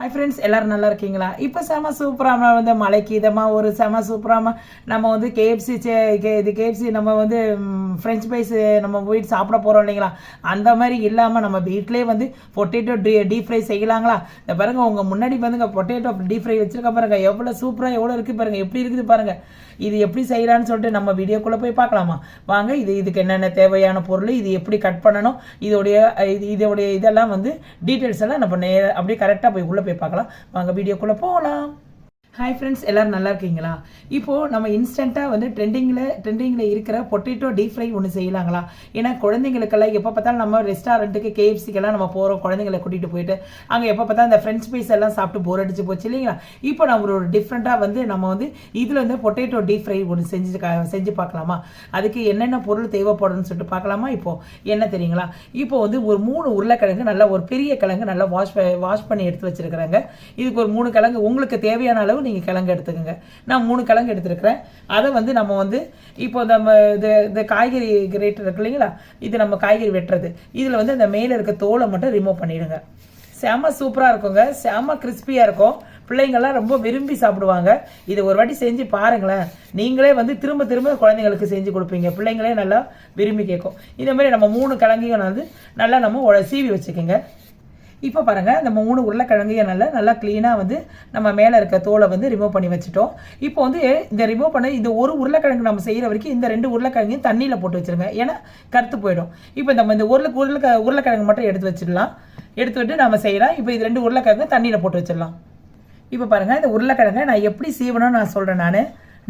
Hi friends எல்லாரும் நல்லா இருக்கீங்களா? இப்போ செம சூப்பராக வந்து மலைக்கு இதமாக ஒரு செம சூப்பராக நம்ம வந்து கேஎஃப்சி கே இது கேஎஃப்சி நம்ம வந்து ஃப்ரெஞ்ச் ஃப்ரைஸ் நம்ம போயிட்டு சாப்பிட போகிறோம் இல்லைங்களா? அந்த மாதிரி இல்லாமல் நம்ம வீட்டிலே வந்து பொட்டேட்டோ டீ டீப் ஃப்ரை செய்யலாங்களா? இந்த பாருங்கள் உங்கள் முன்னாடி வந்துங்க பொட்டேட்டோ டீப் ஃப்ரை வச்சுருக்க பாருங்கள் எவ்வளோ சூப்பராக எவ்வளோ இருக்குது பாருங்கள் எப்படி இருக்குது பாருங்கள் இது எப்படி செய்யலான்னு சொல்லிட்டு நம்ம வீடியோக்குள்ளே போய் பார்க்கலாமா? வாங்க இது இதுக்கு என்னென்ன தேவையான பொருள் இது எப்படி கட் பண்ணணும் இதோடைய இது இதோடைய இதெல்லாம் வந்து டீட்டெயில்ஸ் எல்லாம் நம்ம நே அப்படியே கரெக்டாக போய் உள்ளே போய் பார்க்கலாம். வாங்க வீடியோக்குள்ளே போகலாம் ஹாய் ஃப்ரெண்ட்ஸ் எல்லோரும் நல்லா இருக்கீங்களா? இப்போது நம்ம இன்ஸ்டண்ட்டாக வந்து ட்ரெண்டிங்கில் ட்ரெண்டிங்கில் இருக்கிற பொட்டேட்டோ டீப் ஃப்ரை ஒன்று செய்யலாங்களா? ஏன்னா குழந்தைங்களுக்கெல்லாம் எப்போ பார்த்தாலும் நம்ம ரெஸ்டாரண்ட்டுக்கு கேஎஃப்சிக்கெல்லாம் நம்ம போகிறோம் குழந்தைங்களை கூட்டிகிட்டு போயிட்டு. அங்கே எப்போ பார்த்தா இந்த ஃப்ரெண்ட்ஸ் பீஸ் எல்லாம் சாப்பிட்டு போர் அடிச்சு போச்சு இல்லைங்களா? இப்போ நம்ம ஒரு டிஃப்ரெண்ட்டாக வந்து நம்ம வந்து இதில் வந்து பொட்டேட்டோ டீப் ஃப்ரை ஒன்று செஞ்சு செஞ்சு பார்க்கலாமா? அதுக்கு என்னென்ன பொருள் தேவைப்படும்னு சொல்லிட்டு பார்க்கலாமா? இப்போது என்ன தெரியுங்களா? இப்போ வந்து ஒரு மூணு உருளைக்கிழங்கு நல்லா ஒரு பெரிய கிழங்கு நல்லா வாஷ் வாஷ் பண்ணி எடுத்து வச்சிருக்கிறாங்க. இதுக்கு ஒரு மூணு கிழங்கு உங்களுக்கு தேவையான அளவு நீங்கள் கிழங்கு எடுத்துக்கோங்க. நான் மூணு கிழங்கு எடுத்துருக்கிறேன். அதை வந்து நம்ம வந்து இப்போ நம்ம இது இந்த காய்கறி கிரேட்டர் இருக்கு இல்லைங்களா? இது நம்ம காய்கறி வெட்டுறது. இதில் வந்து இந்த மேலே இருக்க தோலை மட்டும் ரிமூவ் பண்ணிடுங்க. செம சூப்பராக இருக்குங்க. செம கிறிஸ்பியாக இருக்கும். பிள்ளைங்கள்லாம் ரொம்ப விரும்பி சாப்பிடுவாங்க. இதை ஒரு வாட்டி செஞ்சு பாருங்களேன். நீங்களே வந்து திரும்ப திரும்ப குழந்தைங்களுக்கு செஞ்சு கொடுப்பீங்க. பிள்ளைங்களே நல்லா விரும்பி கேட்கும். இதே மாதிரி நம்ம மூணு கிழங்கையும் வந்து நல்லா நம்ம சீவி வச்சுக்கோங்க. இப்போ பாருங்கள் இந்த மூணு உருளைக்கிழங்கையும் நல்லா நல்லா க்ளீனாக வந்து நம்ம மேலே இருக்க தோலை வந்து ரிமூவ் பண்ணி வச்சுட்டோம். இப்போ வந்து இந்த ரிமூவ் பண்ண இந்த ஒரு உருளைக்கிழங்கு நம்ம செய்கிற வரைக்கும் இந்த ரெண்டு உருளைக்கிழங்கையும் தண்ணியில் போட்டு வச்சிருங்க. ஏன்னா கருத்து போயிடும். இப்போ நம்ம இந்த உருளை உருளை உருளைக்கிழங்கு மட்டும் எடுத்து வச்சிடலாம். எடுத்து விட்டு நம்ம செய்யலாம். இப்போ இது ரெண்டு உருளைக்கிழங்கு தண்ணியில் போட்டு வச்சிடலாம். இப்போ பாருங்கள் இந்த உருளைக்கிழங்கை நான் எப்படி சீவணும்னு நான் சொல்கிறேன் நான்.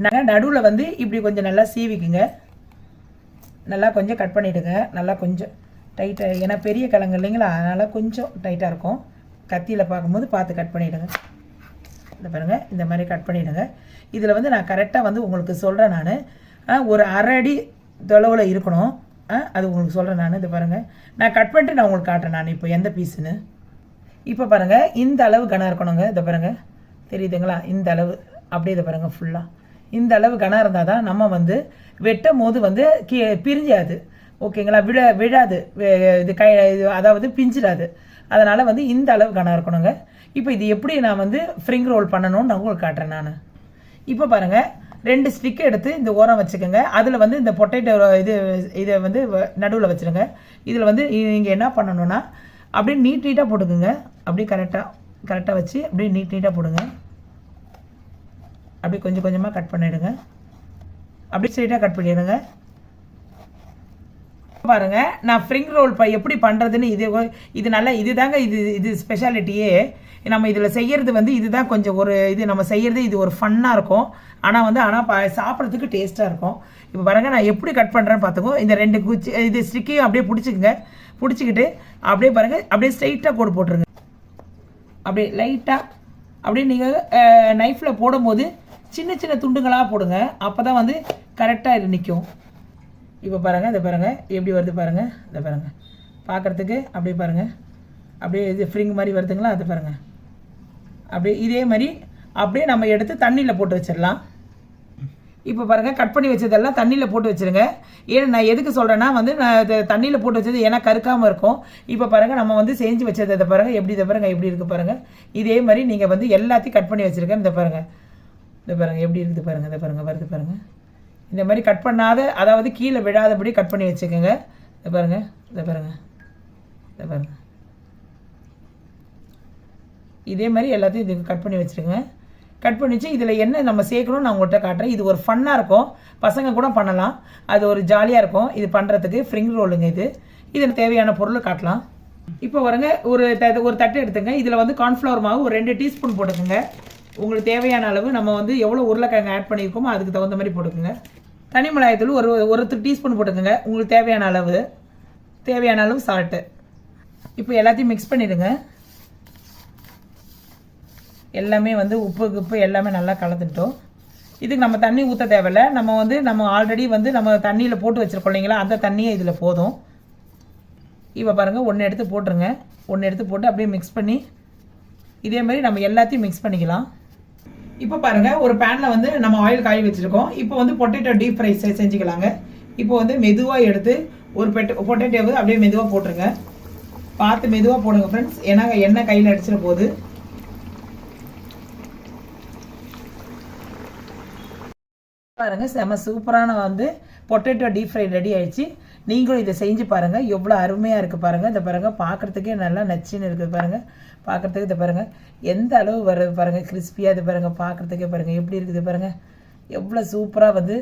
நான் நடுவில் வந்து இப்படி கொஞ்சம் நல்லா சீவிக்குங்க. நல்லா கொஞ்சம் கட் பண்ணிவிடுங்க நல்லா கொஞ்சம். டைட்டாக ஏன்னா பெரிய கிழங்கு இல்லைங்களா? அதனால் கொஞ்சம் டைட்டாக இருக்கும். கத்தியில் பார்க்கும்போது பார்த்து கட் பண்ணிவிடுங்க இந்த பாருங்கள் இந்த மாதிரி கட் பண்ணிவிடுங்க இதில் வந்து நான் கரெக்டாக வந்து உங்களுக்கு சொல்கிறேன் நான். ஒரு அரை அடி தொலைவில் இருக்கணும். ஆ, அது உங்களுக்கு சொல்கிறேன் நான். இது பாருங்கள் நான் கட் பண்ணிட்டு நான் உங்களுக்கு காட்டுறேன் நான் இப்போ எந்த பீஸுன்னு இப்போ பாருங்கள் இந்த அளவு கனம் இருக்கணுங்க. இதை பாருங்கள் தெரியுதுங்களா? இந்த அளவு. அப்படியே இதை பாருங்கள் ஃபுல்லாக இந்த அளவு கனம் இருந்தால் தான் நம்ம வந்து வெட்டும் போது வந்து கீ பிரிஞ்சாது. ஓகேங்களா? விழ விழாது. இது கை இது அதாவது பிஞ்சிடாது. அதனால் வந்து இந்த அளவு கனம் இருக்கணுங்க. இப்போ இது எப்படி நான் வந்து ஃப்ரிங் ரோல் பண்ணணும்னு நான் உங்களுக்கு காட்டுறேன் நான். இப்போ பாருங்கள் ரெண்டு ஸ்டிக் எடுத்து இந்த ஓரம் வச்சுக்கோங்க. அதில் வந்து இந்த பொட்டேட்டோ இது இதை வந்து நடுவில் வச்சுருங்க. இதில் வந்து நீங்கள் என்ன பண்ணணும்னா அப்படியே நீட் நீட்டாக போட்டுக்குங்க. அப்படியே கரெக்டாக கரெக்டாக வச்சு அப்படியே நீட் நீட்டாக போடுங்க. அப்படியே கொஞ்சம் கொஞ்சமாக கட் பண்ணிவிடுங்க அப்படியே ஸ்ட்ரைட்டாக கட் பண்ணிவிடுங்க பாருங்க. நான் ஃப்ரிங் ரோல் ப எப்படி பண்ணுறதுன்னு இது இது நல்லா இதுதாங்க இது இது ஸ்பெஷாலிட்டியே நம்ம இதில் செய்கிறது வந்து இதுதான் கொஞ்சம் ஒரு இது நம்ம செய்கிறது இது ஒரு ஃபன்னாக இருக்கும். ஆனால் வந்து ஆனால் ப சாப்பிட்றதுக்கு டேஸ்ட்டாக இருக்கும். இப்போ பாருங்க நான் எப்படி கட் பண்ணுறேன்னு பார்த்துக்கோ இந்த ரெண்டு குச்சி இது ஸ்டிக்கையும் அப்படியே பிடிச்சிக்குங்க. பிடிச்சிக்கிட்டு அப்படியே பாருங்க அப்படியே ஸ்ட்ரைட்டாக கோடு போட்டுருங்க. அப்படியே லைட்டாக அப்படியே நீங்கள் நைஃப்பில் போடும்போது சின்ன சின்ன துண்டுகளாக போடுங்க. அப்போ தான் வந்து கரெக்டாக இது நிற்கும் இப்போ பாருங்கள் இதை பாருங்கள் எப்படி வருது பாருங்கள் இதை பாருங்கள் பார்க்குறதுக்கு அப்படியே பாருங்கள் அப்படியே இது ஃப்ரிங் மாதிரி வருதுங்களா? அது பாருங்கள் அப்படியே இதே மாதிரி அப்படியே நம்ம எடுத்து தண்ணியில் போட்டு வச்சிடலாம். இப்போ பாருங்கள் கட் பண்ணி வச்சதெல்லாம் தண்ணியில் போட்டு வச்சிருங்க. ஏன்னா நான் எதுக்கு சொல்கிறேன்னா வந்து நான் தண்ணியில் போட்டு வச்சது ஏன்னா கருக்காமல் இருக்கும். இப்போ பாருங்கள் நம்ம வந்து செஞ்சு வச்சதை இதை பாருங்கள் எப்படி இதை பாருங்கள் எப்படி இருக்குது பாருங்கள் இதே மாதிரி நீங்கள் வந்து எல்லாத்தையும் கட் பண்ணி வச்சுருக்கேன் இந்த பாருங்கள் இந்த பாருங்கள் எப்படி இருக்குது பாருங்கள் இதை பாருங்கள் வருது பாருங்கள் இந்த மாதிரி கட் பண்ணாத அதாவது கீழே விழாதபடி கட் பண்ணி வச்சுக்கோங்க. இதை பாருங்கள் இதை பாருங்கள் இதை பாருங்கள் இதே மாதிரி எல்லாத்தையும் இதுக்கு கட் பண்ணி வச்சுருங்க கட் பண்ணி வச்சு இதில் என்ன நம்ம சேர்க்கணும்னு நான் உங்கள்கிட்ட காட்டுறேன். இது ஒரு ஃபன்னாக இருக்கும். பசங்க கூட பண்ணலாம். அது ஒரு ஜாலியாக இருக்கும். இது பண்ணுறதுக்கு ஃப்ரிங் ரோலுங்க இது. இதில் தேவையான பொருள் காட்டலாம். இப்போ வருங்க ஒரு த- ஒரு தட்டு எடுத்துங்க. இதில் வந்து கார்ன்ஃப்ளவர் மாவு ஒரு ரெண்டு டீஸ்பூன் போட்டுக்கோங்க. உங்களுக்கு தேவையான அளவு நம்ம வந்து எவ்வளோ உருளைக்கிழங்கு ஆட் பண்ணியிருக்கோமோ அதுக்கு தகுந்த மாதிரி போட்டுக்கோங்க. தனி மிளகாய்த்தூள் ஒரு ஒரு டீஸ்பூன் போட்டுக்கோங்க. உங்களுக்கு தேவையான அளவு. தேவையான அளவு சால்ட்டு இப்போ எல்லாத்தையும் மிக்ஸ் பண்ணிடுங்க. எல்லாமே வந்து உப்பு உப்பு எல்லாமே நல்லா கலந்துட்டோம். இதுக்கு நம்ம தண்ணி ஊற்ற தேவையில்ல. நம்ம வந்து நம்ம ஆல்ரெடி வந்து நம்ம தண்ணியில் போட்டு வச்சுருக்கோம் இல்லைங்களா? அந்த தண்ணியே இதில் போதும். இப்போ பாருங்கள் ஒன்று எடுத்து போட்டுருங்க. ஒன்று எடுத்து போட்டு அப்படியே மிக்ஸ் பண்ணி இதே மாதிரி நம்ம எல்லாத்தையும் மிக்ஸ் பண்ணிக்கலாம். இப்போ பாருங்கள் ஒரு பேனில் வந்து நம்ம ஆயில் காய வச்சுருக்கோம். இப்போ வந்து பொட்டேட்டோ டீப் ஃப்ரை செஞ்சுக்கலாங்க. இப்போ வந்து மெதுவாக எடுத்து ஒரு பெட் பொட்டேட்டோவை அப்படியே மெதுவாக போட்டுருங்க. பார்த்து மெதுவாக போடுங்க ஃப்ரெண்ட்ஸ் ஏன்னா எண்ணெய் கையில் அடிச்சிட போது பாருங்கள் செம சூப்பரான வந்து பொட்டேட்டோ டீப் ஃப்ரை ரெடி ஆயிடுச்சு. நீங்களும் இதை செஞ்சு பாருங்க. எவ்வளோ அருமையாக இருக்குது பாருங்க. இதை பாருங்க பார்க்குறதுக்கே நல்லா நச்சுன்னு இருக்குது பாருங்க. பார்க்குறதுக்கு இதை பாருங்க எந்த அளவு வருது பாருங்க. கிறிஸ்பியாக இது பாருங்க பார்க்குறதுக்கே பாருங்க. எப்படி இருக்குது பாருங்க. எவ்வளோ சூப்பராக வந்து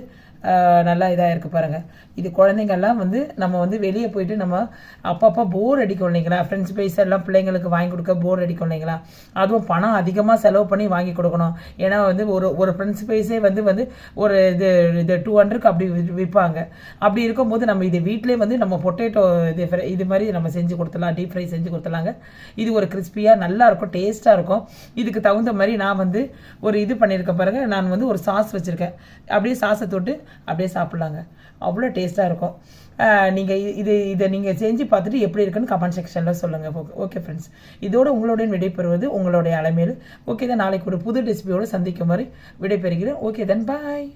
நல்லா இதாக இருக்குது பாருங்கள் இது குழந்தைங்கள்லாம் வந்து நம்ம வந்து வெளியே போயிட்டு நம்ம அப்பப்போ போர் அடிக்கும் இல்லைங்களா? ஃப்ரெண்ட்ஸ் பைஸ் எல்லாம் பிள்ளைங்களுக்கு வாங்கி கொடுக்க போர் அடிக்கும் இல்லைங்களா? அதுவும் பணம் அதிகமாக செலவு பண்ணி வாங்கி கொடுக்கணும். ஏன்னா வந்து ஒரு ஒரு ஃப்ரெண்ட்ஸ் பைஸே வந்து வந்து ஒரு இது இது டூ ஹண்ட்ரட்க்கு அப்படி விற்பாங்க அப்படி இருக்கும்போது நம்ம இது வீட்டிலே வந்து நம்ம பொட்டேட்டோ இது இது மாதிரி நம்ம செஞ்சு கொடுத்துலாம் டீப் ஃப்ரை செஞ்சு கொடுத்துலாங்க இது ஒரு கிறிஸ்பியாக நல்லா இருக்கும் டேஸ்ட்டாக இருக்கும். இதுக்கு தகுந்த மாதிரி நான் வந்து ஒரு இது பண்ணியிருக்கேன் பாருங்கள் நான் வந்து ஒரு சாஸ் வச்சுருக்கேன். அப்படியே சாஸை தொட்டு அப்படியே சாப்பிட்லாங்க. அவ்வளோ டேஸ்ட்டாக இருக்கும். நீங்கள் இது இதை நீங்கள் செஞ்சு பார்த்துட்டு எப்படி இருக்குன்னு கமெண்ட் செக்ஷனில் சொல்லுங்கள் ஓகே ஓகே ஃப்ரெண்ட்ஸ் இதோட உங்களுடைய விடைபெறுவது உங்களுடைய அலைமையில் ஓகே தான் நாளைக்கு ஒரு புது ரெசிபியோடு சந்திக்கும் வரை விடைபெறுகிறேன். ஓகே தென் பாய்